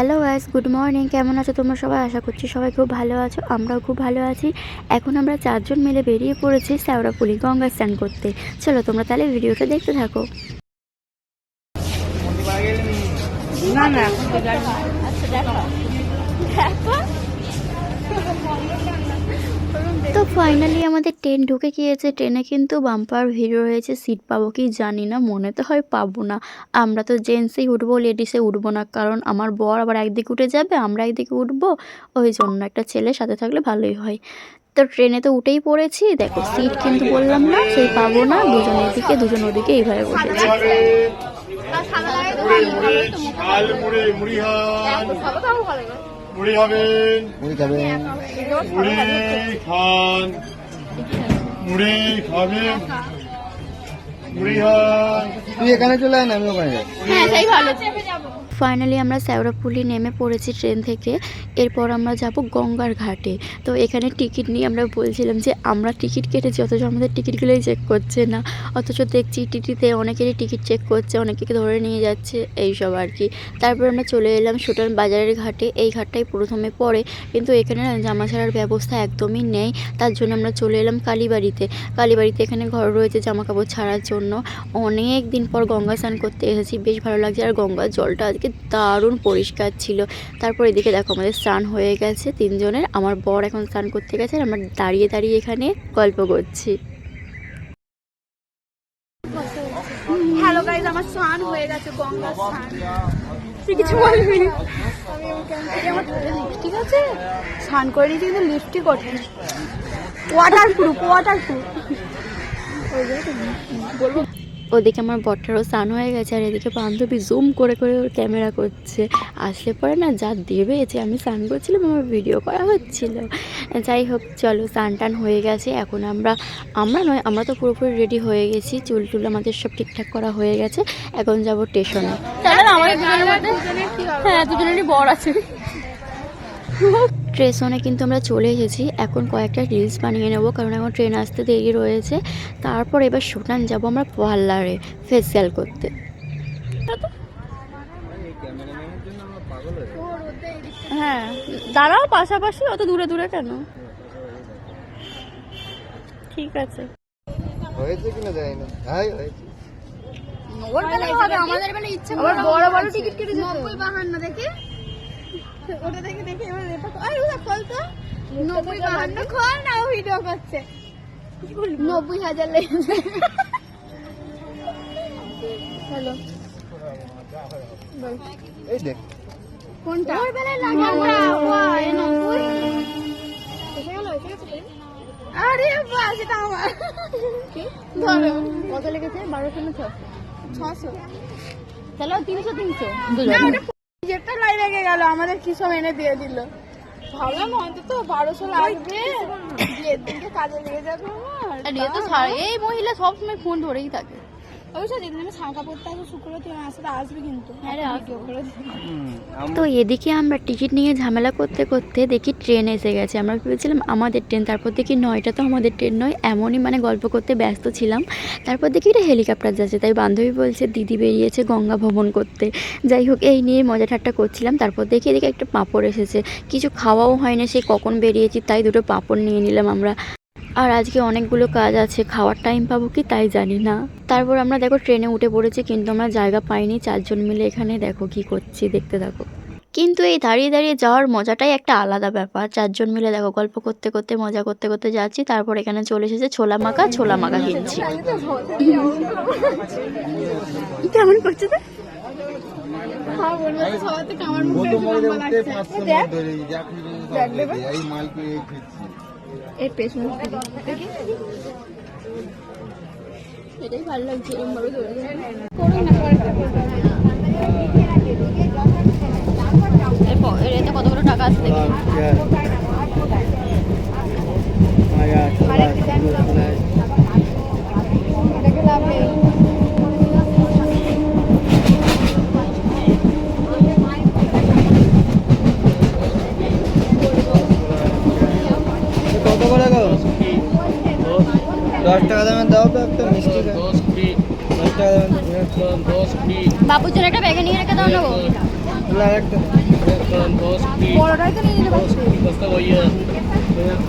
Hello wise good morning কেমন আছো তোমরা সবাই? আশা করছি সবাই খুব ভালো আছো, আমরাও খুব ভালো আছি। এখন আমরা চারজন মিলে বেরিয়ে পড়েছি শ্যাওড়াপুলি গঙ্গা স্নান করতে। চলো তোমরা তাহলে ভিডিওটা দেখতে থাকো। না না ফাইনালি আমাদের ট্রেন ঢুকে গিয়েছে। ট্রেনে কিন্তু বাম্পার ভিড় রয়েছে সিট পাবো কি জানি না মনে তো হয় পাবো না। আমরা তো জেন্টসেই উঠবো লেডিসে উঠবো না কারণ আমার বর আবার একদিকে উঠে যাবে আমরা একদিকে উঠবো। ওই জন্য একটা ছেলে সাথে থাকলে ভালোই হয়। তো ট্রেনে তো উঠেই পড়েছি দেখো সিট কিন্তু বললাম না সেই পাবো না দুজন এদিকে দুজন ওদিকে এইভাবে বসেছি। মুড়ি মুড়ি মুড়ি মুড়ি হান মুড়ি খাবেন। মুড়ি খান। মুড়ি খাবেন। তুই এখানে চলে আয় না আমি ওখানে যাই ফাইনালি আমরা শ্যাওড়াপুলি নেমে পড়েছি ট্রেন থেকে। এরপর আমরা যাব গঙ্গার ঘাটে। তো এখানে টিকিট নিয়ে আমরা বলছিলাম যে আমরা টিকিট কেটেছি অথচ আমাদের টিকিটগুলোই চেক করছে না। অথচ দেখছি টিটিতে অনেকেরই টিকিট চেক করছে অনেকে ধরে নিয়ে যাচ্ছে এইসব আর কি। তারপর আমরা চলে এলাম সুটান বাজারের ঘাটে। এই ঘাটটাই প্রথমে পড়ে কিন্তু এখানে জামা ছাড়ার ব্যবস্থা একদমই নেই। তার জন্য আমরা চলে এলাম কালীবাড়িতে। কালীবাড়িতে এখানে ঘর রয়েছে জামা কাপড় ছাড়ার জন্য। অনেক দিন পর গঙ্গা স্নান করতে এসেছি, বেশ ভালো লাগছে। আর গঙ্গার জলটা আজকে দারুণ পরিষ্কার ছিল। তারপর এদিকে দেখো আমাদের স্নান হয়ে গেছে তিনজনের। আমার বর এখন স্নান করতে গেছে আর আমরা দাঁড়িয়ে দাঁড়িয়ে এখানে গল্প করছি। স্নান করে নিয়েছি কিন্তু লিপস্টিক ওঠে ওয়াটার প্রুফ ওয়াটার প্রুফ ওদিকে আমার বরটারও স্নান হয়ে গেছে, আর এদিকে বান্ধবী জুম করে করে ওর ক্যামেরা করছে। আসলে পরে না যা দেবে, যে আমি স্নান করছিলাম, আমার ভিডিও করা হচ্ছিল। যাই হোক, চলো স্নান টান হয়ে গেছে। এখন আমরা আমরা নয়, আমরা তো পুরোপুরি রেডি হয়ে গেছি। চুল টুল আমাদের সব ঠিকঠাক করা হয়ে গেছে। এখন যাব স্টেশনে হ্যাঁ দুজনেরই বর আছে। স্টেশনে কিন্তু আমরা চলে এসেছি। এখন কয়েকটা রিলস বানিয়ে নেব কারণ এখন ট্রেন আসতে দেরি রয়েছে। তারপর এবার সুটান যাব আমরা পার্লারে ফেসিয়াল করতে। হ্যাঁ দাঁড়াও পাশাপাশি অত দূরে দূরে কেন? ঠিক আছে। হয়েছে কিনা জানি না হাই হয়েছে আমাদের বেলা ইচ্ছে বড় বড় টিকিট কেটে নব্বই বাহান্ন দেখে। ওটা দেখে দেখে এবার রেপা আরে ওটা খোল তো। নব্বই বাহান্ন খোল না ভিডিও করছে। নব্বই হাজার লেগেছে হ্যালো। এই দেখ। কোনটা? ওর বেলায় লাগে নব্বই। আরে বাস এটা আমার। ধরো। কত লেগেছে? বারোশো না ছশো? ছশো। তাহলে তিনশো তিনশো। গেল আমাদের কি সব এনে দিয়ে দিল। ভাবলাম অন্তত বারোশো লাগবে বিয়ের দিনকে কাজে লেগে যাবে আমার এই মহিলা সবসময় ফোন ধরেই থাকে। হ্যাঁ তো এদিকে আমরা টিকিট নিয়ে ঝামেলা করতে করতে দেখি ট্রেন এসে গেছে। আমরা ভেবেছিলাম আমাদের ট্রেন তারপর দেখি নয়টা তো আমাদের ট্রেন নয় এমনই মানে গল্প করতে ব্যস্ত ছিলাম। তারপর দেখি এটা হেলিকপ্টার যাচ্ছে তাই বান্ধবী বলছে দিদি বেরিয়েছে গঙ্গা ভ্রমণ করতে। যাই হোক এই নিয়ে মজা ঠাট্টা করছিলাম। তারপর দেখি এদিকে একটা পাঁপড় এসেছে। কিছু খাওয়াও হয় না সে কখন বেরিয়েছি তাই দুটো পাঁপড় নিয়ে নিলাম আমরা। আর আজকে অনেকগুলো কাজ আছে খাওয়ার টাইম পাবো কি তাই জানি না। তারপর আমরা দেখো ট্রেনে উঠে পড়েছি কিন্তু আমরা জায়গা পাইনি চারজন মিলে এখানে দেখো কি করছি দেখতে থাকো। কিন্তু এই দাঁড়িয়ে দাঁড়িয়ে যাওয়ার মজাটাই একটা আলাদা ব্যাপার। চারজন মিলে দেখো গল্প করতে করতে মজা করতে করতে যাচ্ছি তারপর এখানে চলে এসেছে ছোলা মাখা ছোলা মাখা কিনছি কেমন করছে থেকে আমার এর পেছনে দেখি। এটাই ভালো লাগছে এরকম ধরে এতে কতগুলো টাকা আছে দেখি। এটাকে লাভ নেই কত করে গো দশ টাকা দামের দাও তো একটা মিষ্টি। বাবুর জন্য একটা ব্যাগে নিয়ে রেখে দাও না গো বড়টাই তো নিয়ে পারছি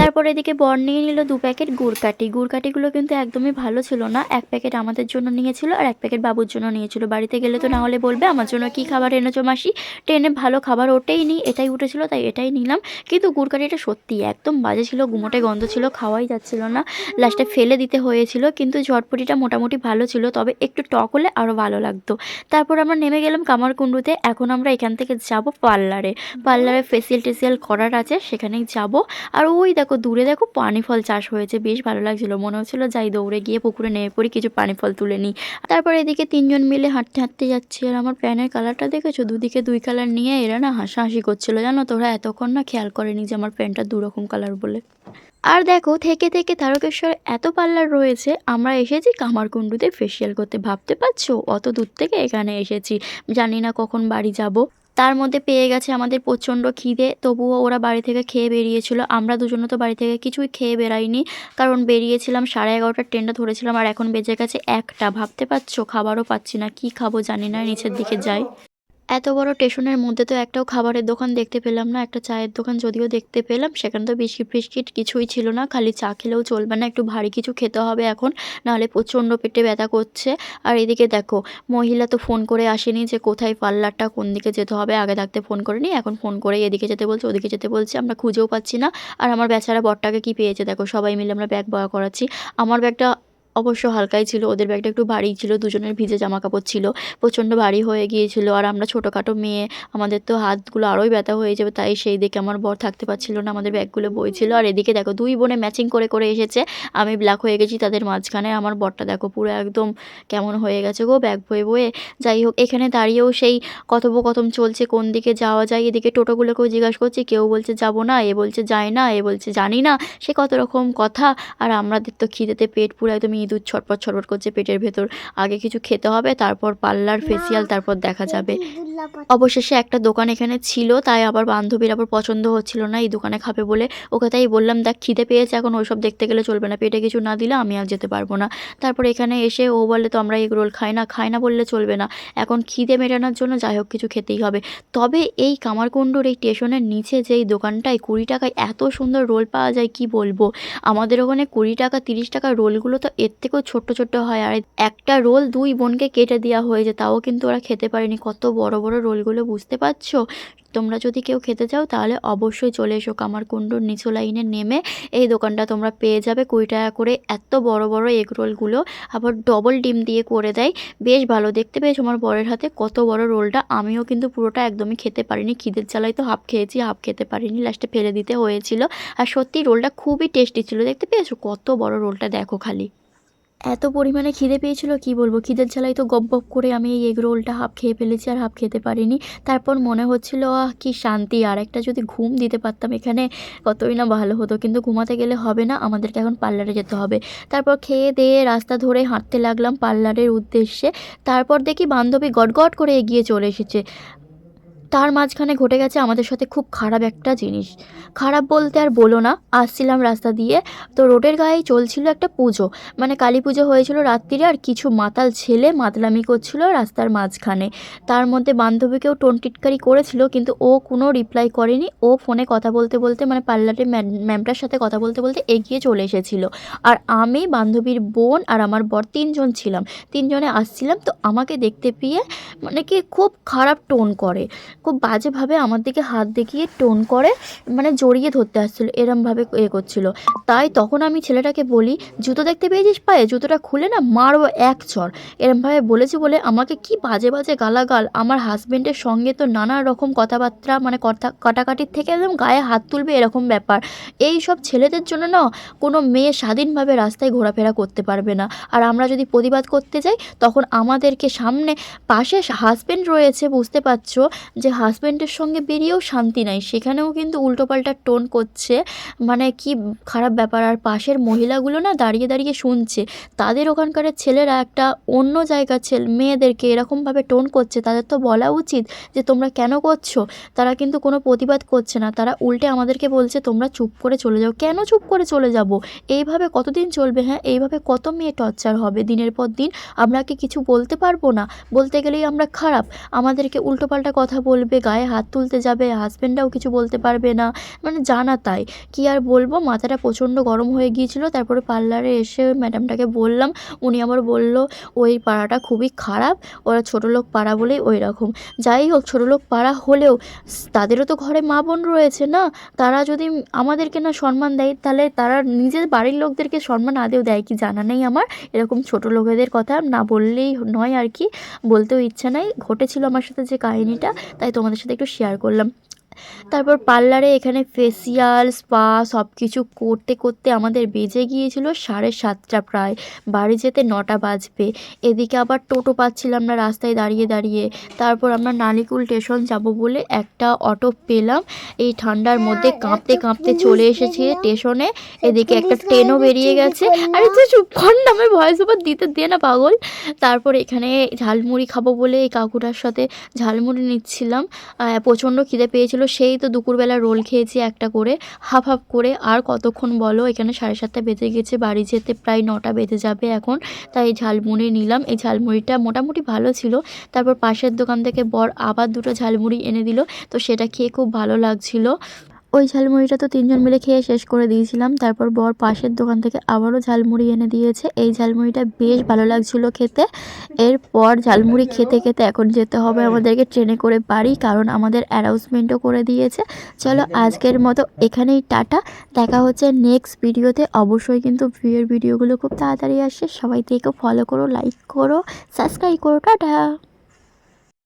তারপর এদিকে বর নিয়ে নিল দু প্যাকেট গুড়কাটি গুড়কাটিগুলো কিন্তু একদমই ভালো ছিল না। এক প্যাকেট আমাদের জন্য নিয়েছিল আর এক প্যাকেট বাবুর জন্য নিয়েছিল। বাড়িতে গেলে তো না হলে বলবে, আমার জন্য কি খাবার এনেছো মাসি? ট্রেনে ভালো খাবার ওটাই নিই এটাই উঠেছিল তাই এটাই নিলাম। কিন্তু গুড়কাটিটা সত্যি একদম বাজে ছিল, গুমোটে গন্ধ ছিল, খাওয়াই যাচ্ছিল না। লাস্টে ফেলে দিতে হয়েছিল, কিন্তু ঝটপটিটা মোটামুটি ভালো ছিল, তবে একটু টক হলে আরও ভালো লাগতো। তারপর আমরা নেমে গেলাম কামারকুণ্ডুতে, এখন আমরা এখান থেকে যাব পার্লারে। পার্লারে ফেসিয়াল টেসিয়াল করার আছে, সেখানেই যাব। আর ওই দেখো দূরে দেখো পানি ফল চাষ হয়েছে, বেশ ভালো লাগছিল। মনে হচ্ছিল যাই দৌড়ে গিয়ে পুকুরে নেমে পড়ি, কিছু পানি ফল তুলে নিই। তারপর এদিকে তিনজন মিলে হাঁটতে হাঁটতে যাচ্ছি আর আমার প্যানের কালারটা দেখেছ? দুদিকে দুই কালার নিয়ে এরা না হাসাহাসি করছিল, জানো তোরা এতক্ষণ না খেয়াল করেনি যে আমার প্যান্টটা দু রকম কালার বলে। আর দেখো, থেকে থেকে তারকেশ্বর এত পার্লার রয়েছে, আমরা এসেছি কামারকুণ্ডুতে ফেসিয়াল করতে। ভাবতে পারছ? অত দূর থেকে এখানে এসেছি। জানি না কখন বাড়ি যাব। তার মধ্যে পেয়ে গেছে আমাদের প্রচণ্ড খিদে। তবুও ওরা বাড়ি থেকে খেয়ে বেরিয়েছিল। আমরা দুজনে তো বাড়ি থেকে কিছুই খেয়ে বেরাইনি কারণ বেরিয়েছিলাম সাড়ে এগারোটার ট্রেনটা ধরেছিলাম আর এখন বেজে গেছে একটা। ভাবতে পারছ? খাবারও পাচ্ছি না। কি খাব জানি না, নিচের দিকে যাই। এত বড় স্টেশনের মধ্যে তো একটাও খাবারের দোকান দেখতে পেলাম না, একটা চায়ের দোকান যদিও দেখতে পেলাম, সেখানে তো বিস্কিট ফিস্কিট কিছুই ছিল না, খালি চা খেলেও চলবে না, একটু ভারী কিছু খেতে হবে এখন, নাহলে প্রচণ্ড পেটে ব্যথা করছে। আর এদিকে দেখো, মহিলা তো ফোন করে আসেনি যে কোথায় পার্লারটা, কোন দিকে যেতে হবে, আগে থাকতে ফোন করে করেনি, এখন ফোন করে এদিকে যেতে বলছে, ওদিকে যেতে বলছে, আমরা খুঁজেও পাচ্ছি না। আর আমার বেচারা বরটাকে কি পেয়েছে দেখো, সবাই মিলে আমরা ব্যাগ বয়া করাচ্ছি। আমার ব্যাগটা অবশ্য হালকাই ছিল, ওদের ব্যাগটা একটু ভারী ছিল, দুজনের ভিজে জামা কাপড় ছিল, প্রচণ্ড ভারী হয়ে গিয়েছিল। আর আমরা ছোটোখাটো মেয়ে, আমাদের তো হাতগুলো আরোই ব্যথা হয়ে যাবে, তাই সেই দিকে আমার বর থাকতে পারছিল না, আমাদের ব্যাগগুলো বইছিল আর এদিকে দেখো, দুই বোনে ম্যাচিং করে করে এসেছে। আমি ব্ল্যাক হয়ে গেছি, তাদের মাঝখানে আমার বরটা দেখো পুরো একদম কেমন হয়ে গেছে গো ব্যাগ বয়ে বয়ে। যাই হোক, এখানে দাঁড়িয়েও সেই কথোপকথন চলছে, কোন দিকে যাওয়া যায়, এদিকে টোটোগুলোকেও জিজ্ঞাসা করছি, কেউ বলছে যাব না, এ বলছে যায় না, এ বলছে জানি না, সে কত রকম কথা। আর আমাদের তো খিদেতে পেট পুরো একদম ইঁদুর ছটপট ছটপট করছে পেটের ভেতর আগে কিছু খেতে হবে তারপর পার্লার ফেসিয়াল তারপর দেখা যাবে। অবশেষে একটা দোকান এখানে ছিল তাই আবার বান্ধবীর আবার পছন্দ হচ্ছিল না এই দোকানে খাবে বলে। ওকে তাই বললাম দেখ খিদে পেয়েছে এখন ওইসব দেখতে গেলে চলবে না পেটে কিছু না দিলে আমি আর যেতে পারব না। তারপর এখানে এসে ও বলে তো আমরা এগ রোল খাই না খাই না বললে চলবে না। এখন খিদে মেটানোর জন্য যাই হোক কিছু খেতেই হবে। তবে এই কামারকুণ্ডুর এই স্টেশনের নিচে যেই দোকানটায় কুড়ি টাকায় এত সুন্দর রোল পাওয়া যায় কি বলব? আমাদের ওখানে কুড়ি টাকা তিরিশ টাকা রোলগুলো তো এর থেকেও ছোট্ট ছোট্ট হয়। আর একটা রোল দুই বোনকে কেটে দেওয়া হয়েছে, তাও কিন্তু ওরা খেতে পারেনি। কত বড় বড় রোলগুলো বুঝতে পারছ? তোমরা যদি কেউ খেতে চাও, তাহলে অবশ্যই চলে এসো কামারকুণ্ডুর নিচু লাইনে নেমে। এই দোকানটা তোমরা পেয়ে যাবে কুড়ি টাকা করে। এত বড় বড় এগ রোলগুলো আবার ডবল ডিম দিয়ে করে দেয়। বেশ ভালো, দেখতে পেয়েছ আমার বরের হাতে? কত বড় রোলটা। আমিও কিন্তু পুরোটা একদমই খেতে পারিনি। খিদের জ্বালায় তো হাফ খেয়েছি, হাফ খেতে পারিনি। লাস্টে ফেলে দিতে হয়েছিল। আর সত্যি রোলটা খুবই টেস্টি ছিল, দেখতে পেয়েছ? কত বড় রোলটা, দেখো খালি। এত পরিমাণে খিদে পেয়েছিল, কি বলব? খিদের জ্বালায় তো গপ গপ করে আমি এই এগ রোলটা হাফ খেয়ে ফেলেছি আর হাফ খেতে পারিনি। তারপর মনে হচ্ছিল, আহ, কি শান্তি, আর একটা যদি ঘুম দিতে পারতাম এখানে, কতই না ভালো হতো। কিন্তু ঘুমাতে গেলে হবে না, আমাদেরকে এখন পার্লারে যেতে হবে। তারপর খেয়ে দিয়ে রাস্তা ধরে হাঁটতে লাগলাম পার্লারের উদ্দেশ্যে। তারপর দেখি বান্ধবী গটগট করে এগিয়ে চলে এসেছে। তার মাঝখানে ঘটে গেছে আমাদের সাথে খুব খারাপ একটা জিনিস। খারাপ বলতে আর বলো না, আসছিলাম রাস্তা দিয়ে। তো রোডের গায়েই চলছিল একটা পুজো। মানে কালী পুজো হয়েছিল রাত্রিরে আর কিছু মাতাল ছেলে মাতলামি করছিল রাস্তার মাঝখানে। তার মধ্যে বান্ধবীকেও টোন টিটকারি করেছিল, কিন্তু ও কোনো রিপ্লাই করেনি। ও ফোনে কথা বলতে বলতে মানে পার্লারের ম্যামটার সাথে কথা বলতে বলতে এগিয়ে চলে এসেছিল। আর আমি, বান্ধবীর বোন আর আমার বর তিনজন ছিলাম। তিনজনে আসছিলাম, তো আমাকে দেখতে পেয়ে মানে কি খুব খারাপ টোন করে। খুব বাজেভাবে আমার দিকে হাত দেখিয়ে টোন করে মানে জড়িয়ে ধরতে আসছিল, এরমভাবে এ করছিল। তাই তখন আমি ছেলেটাকে বলি, জুতো দেখতে পেয়েছিস পায়ে? জুতোটা খুলে না, মারবো এক চর। এরমভাবে বলেছি বলে আমাকে কি বাজে বাজে গালাগাল। আমার হাজবেন্ডের সঙ্গে তো নানা রকম কথাবার্তা মানে কথা, কাটাকাটির থেকে একদম গায়ে হাত তুলবে এরকম ব্যাপার। এই সব ছেলেদের জন্য না, কোনো মেয়ে স্বাধীনভাবে রাস্তায় ঘোরাফেরা করতে পারবে না। আর আমরা যদি প্রতিবাদ করতে যাই, তখন আমাদেরকে সামনে, পাশে হাজবেন্ড রয়েছে, বুঝতে পারছ? যে হাজব্যান্ডের সঙ্গে বেরিয়েও শান্তি নাই। সেখানেও কিন্তু উল্টোপাল্টা টোন করছে। মানে কি খারাপ ব্যাপার, আর পাশের মহিলাগুলো না দাঁড়িয়ে দাঁড়িয়ে শুনছে। তাদের ওখানকার ছেলেরা একটা অন্য জায়গার ছেলে, মেয়েদেরকে এরকমভাবে টোন করছে। তাদের তো বলা উচিত যে, তোমরা কেন করছ? তারা কিন্তু কোনো প্রতিবাদ করছে না। তারা উল্টে আমাদেরকে বলছে, তোমরা চুপ করে চলে যাও। কেন চুপ করে চলে যাব? এইভাবে কতদিন চলবে? হ্যাঁ এইভাবে কত মেয়ে টর্চার হবে দিনের পর দিন? আমরা কি কিছু বলতে পারব না? বলতে গেলেই আমরা খারাপ। আমাদেরকে উল্টোপাল্টা কথা বলবে, গায়ে হাত তুলতে যাবে হাজব্যান্ডরাও কিছু বলতে পারবে না। মানে জানা তাই। কি আর বলব? মাথাটা প্রচণ্ড গরম হয়ে গিয়েছিল। তারপরে পার্লারে এসে ম্যাডামটাকে বললাম, উনি আবার বলল, ওই পাড়াটা খুবই খারাপ, ওরা ছোটো লোক পাড়া বলেই ওই রকম। যাই হোক, ছোটো লোক পাড়া হলেও তাদেরও তো ঘরে মা বোন রয়েছে না? তারা যদি আমাদেরকে না সম্মান দেয়, তাহলে তারা নিজের বাড়ির লোকদেরকে সম্মান আদেও দেয় কি? জানা নেই আমার। এরকম ছোটো লোকেদের কথা না বললেই নয় আর কি। বলতেও ইচ্ছা নাই। ঘটেছিল আমার সাথে যে কাহিনিটা, তাই তোমাদের সাথে একটু শেয়ার করলাম। তারপর পার্লারে এখানে ফেসিয়াল স্পা সব কিছু করতে করতে আমাদের বেজে গিয়েছিল সাড়ে সাতটা প্রায়। বাড়ি যেতে নটা বাজবে। এদিকে আবার টোটো পাচ্ছিলাম না রাস্তায় দাঁড়িয়ে দাঁড়িয়ে। তারপর আমরা নালিকুল স্টেশন যাব বলে একটা অটো পেলাম। এই ঠান্ডার মধ্যে কাঁপতে কাঁপতে চলে এসেছি স্টেশনে এদিকে একটা ট্রেনও বেরিয়ে গেছে। আরে তুই চুপ কর না আমি ভয়েস ওভার দিতে দে না পাগল। তারপর এখানে ঝালমুড়ি খাব বলে এই কাকুটার সাথে ঝালমুড়ি নিচ্ছিলাম। প্রচণ্ড খিদে পেয়েছিল সেই তো দুপুরবেলা রোল খেয়েছি একটা করে, হাফ হাফ করে। আর কতক্ষণ বলো, এখানে সাড়ে সাতটা বেজে গেছে, বাড়ি যেতে প্রায় নটা বেজে যাবে এখন। তাই ঝালমুড়ি নিলাম। এই ঝালমুড়িটা মোটামুটি ভালো ছিল। তারপর পাশের দোকান থেকে বর আবার দুটো ঝালমুড়ি এনে দিল। তো সেটা খেয়ে খুব ভালো লাগছিল। ওই ঝালমুড়িটা তো তিনজন মিলে খেয়ে শেষ করে দিয়েছিলাম। তারপর বর পাশের দোকান থেকে আবারও ঝালমুড়ি এনে দিয়েছে। এই ঝালমুড়িটা বেশ ভালো লাগছিল খেতে। এরপর ঝালমুড়ি খেতে খেতে এখন যেতে হবে আমাদেরকে ট্রেনে করে বাড়ি, কারণ আমাদের অ্যানাউন্সমেন্টও করে দিয়েছে। চলো আজকের মতো এখানেই টাটা। দেখা হচ্ছে নেক্সট ভিডিওতে। অবশ্যই কিন্তু ভিডিওর ভিডিওগুলো খুব তাড়াতাড়ি আসছে। সবাই থেকে ফলো করো লাইক করো সাবস্ক্রাইব করো। টাটা!